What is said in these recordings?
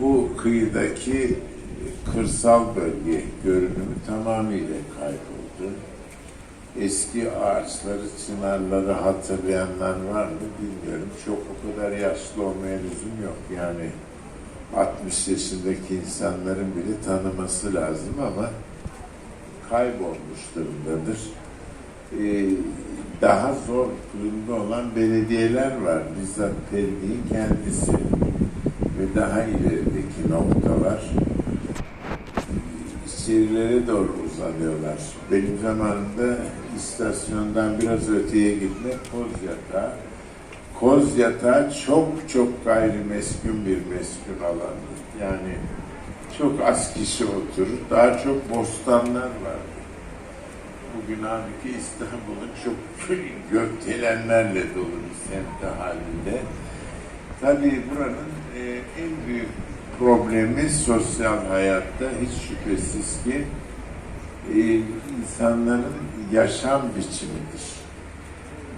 bu kıyıdaki kırsal bölge görünümü tamamıyla kayboldu. Eski ağaçları, çınarları hatırlayanlar var mı bilmiyorum. Çok o kadar yaşlı olmaya lüzum yok. Yani 60 yaşındaki insanların bile tanıması lazım ama kaybolmuş durumdadır. Ee, daha zor durumda olan belediyeler var. Bizzat Pendik'in kendisi ve daha ilerideki noktalar şehirlere doğru uzanıyorlar. Benim zamanımda istasyondan biraz öteye gitmek Kozyatağı. Kozyatağı çok çok gayrimeskun bir meskun alandı. Yani çok az kişi oturur. Daha çok bostanlar vardı. Bugün halbuki İstanbul'un çok gökdelenlerle dolu bir semti halinde. Tabii buranın e, en büyük problemi sosyal hayatta hiç şüphesiz ki e, insanların yaşam biçimidir.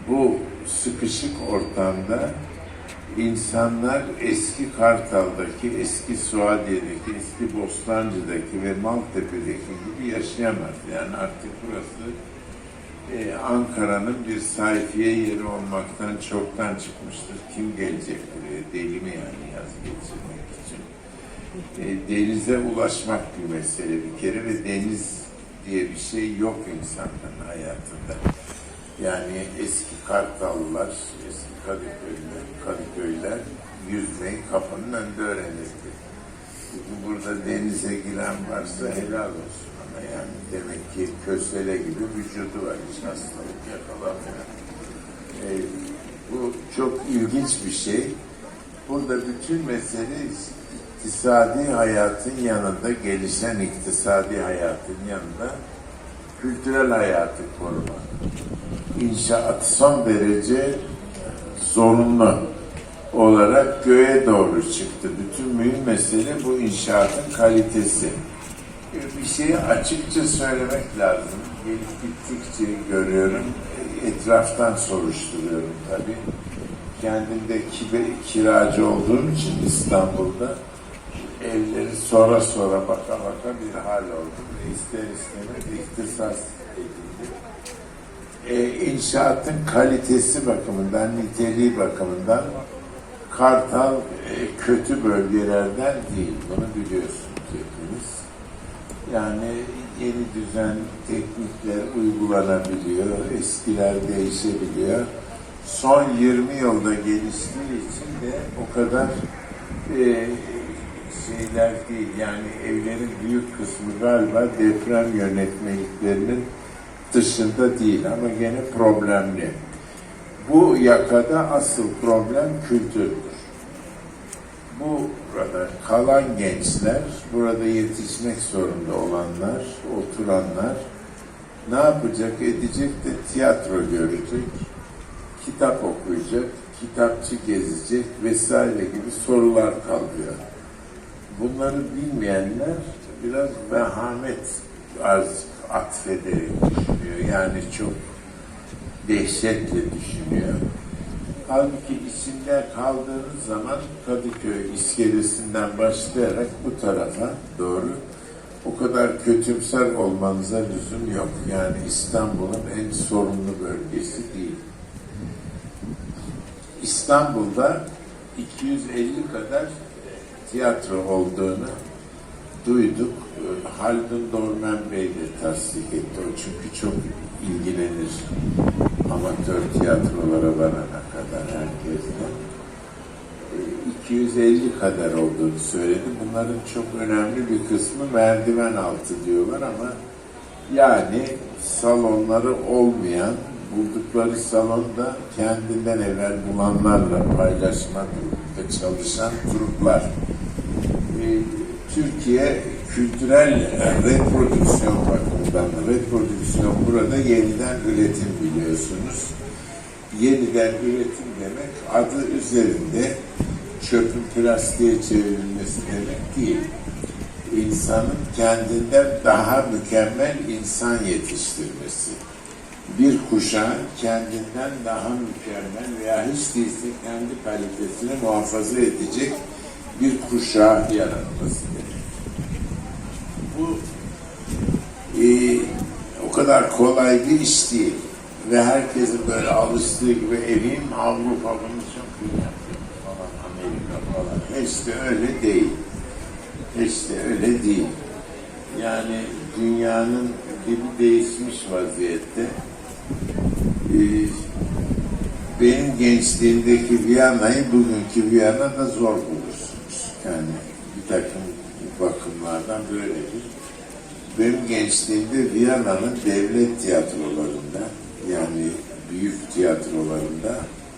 Bu sıkışık ortamda insanlar eski Kartal'daki, eski Suadiye'deki, eski Bostancı'daki ve Maltepe'deki gibi yaşayamaz. Yani artık burası e, Ankara'nın bir sayfiye yeri olmaktan çoktan çıkmıştır. Kim gelecek buraya? Deli mi yani yaz geçirmek için? E, denize ulaşmak bir mesele bir kere ve deniz diye bir şey yok insanların hayatında. Yani eski Kartallılar, eski Kadıköylüler, Kadıköyler yüzmeyi kapının önünde öğrenirdi. Bugün burada denize giren varsa helal olsun ama yani demek ki kösele gibi vücudu var, hiç hastalık yakalamıyor. E, bu çok ilginç bir şey. Burada bütün mesele iktisadi hayatın yanında, gelişen iktisadi hayatın yanında kültürel hayatı korumak. İnşaat son derece zorunlu olarak göğe doğru çıktı. Bütün mühim mesele bu inşaatın kalitesi. Bir şeyi açıkça söylemek lazım. Gelip gittikçe görüyorum, etraftan soruşturuyorum tabii. Kendim de kibe, kiracı olduğum için İstanbul'da sonra sonra baka baka bir hal oldum. Ve ister istemez ihtisas edildi. E, inşaatın kalitesi bakımından, niteliği bakımından Kartal e, kötü bölgelerden değil. Bunu biliyorsunuz hepiniz. Yani yeni düzen teknikler uygulanabiliyor, eskiler değişebiliyor. Son 20 yılda geliştiği için de o kadar e, şeyler değil. Yani evlerin büyük kısmı galiba deprem yönetmeliklerinin dışında değil ama gene problemli. Bu yakada asıl problem kültürdür. Burada kalan gençler, burada yetişmek zorunda olanlar, oturanlar ne yapacak, edecek de tiyatro görecek, kitap okuyacak, kitapçı gezecek vesaire gibi sorular kalıyor. Bunları bilmeyenler biraz vehamet arz atfederek düşünüyor. Yani çok dehşetle düşünüyor. Halbuki içinde kaldığınız zaman Kadıköy iskelesinden başlayarak bu tarafa doğru o kadar kötümser olmanıza lüzum yok. Yani İstanbul'un en sorunlu bölgesi değil. İstanbul'da 250 kadar tiyatro olduğunu duyduk. Haldun Dormen Bey de tasdik etti. O çünkü çok ilgilenir amatör tiyatrolara varana kadar herkesle. 250 kadar olduğunu söyledi. Bunların çok önemli bir kısmı merdiven altı diyorlar ama yani salonları olmayan, buldukları salonda kendinden evvel bulanlarla paylaşma durumunda çalışan gruplar. Türkiye kültürel reprodüksiyon bakımından reprodüksiyon burada yeniden üretim biliyorsunuz. Yeniden üretim demek adı üzerinde çöpün plastiğe çevrilmesi demek değil. İnsanın kendinden daha mükemmel insan yetiştirmesi. Bir kuşağın kendinden daha mükemmel veya hiç değilse kendi kalitesini muhafaza edecek bir kuşağı yaratması gerekiyor. Bu e, o kadar kolay bir iş değil. Ve herkesin böyle alıştığı gibi evim Avrupa bunu çok iyi falan Amerika falan. Hiç de öyle değil. Hiç de öyle değil. Yani dünyanın gibi değişmiş vaziyette. Ee, benim gençliğimdeki Viyana'yı bugünkü Viyana'da zor bulursunuz. Yani bir takım bakımlardan böyledir. Benim gençliğimde Viyana'nın devlet tiyatrolarında yani büyük tiyatrolarında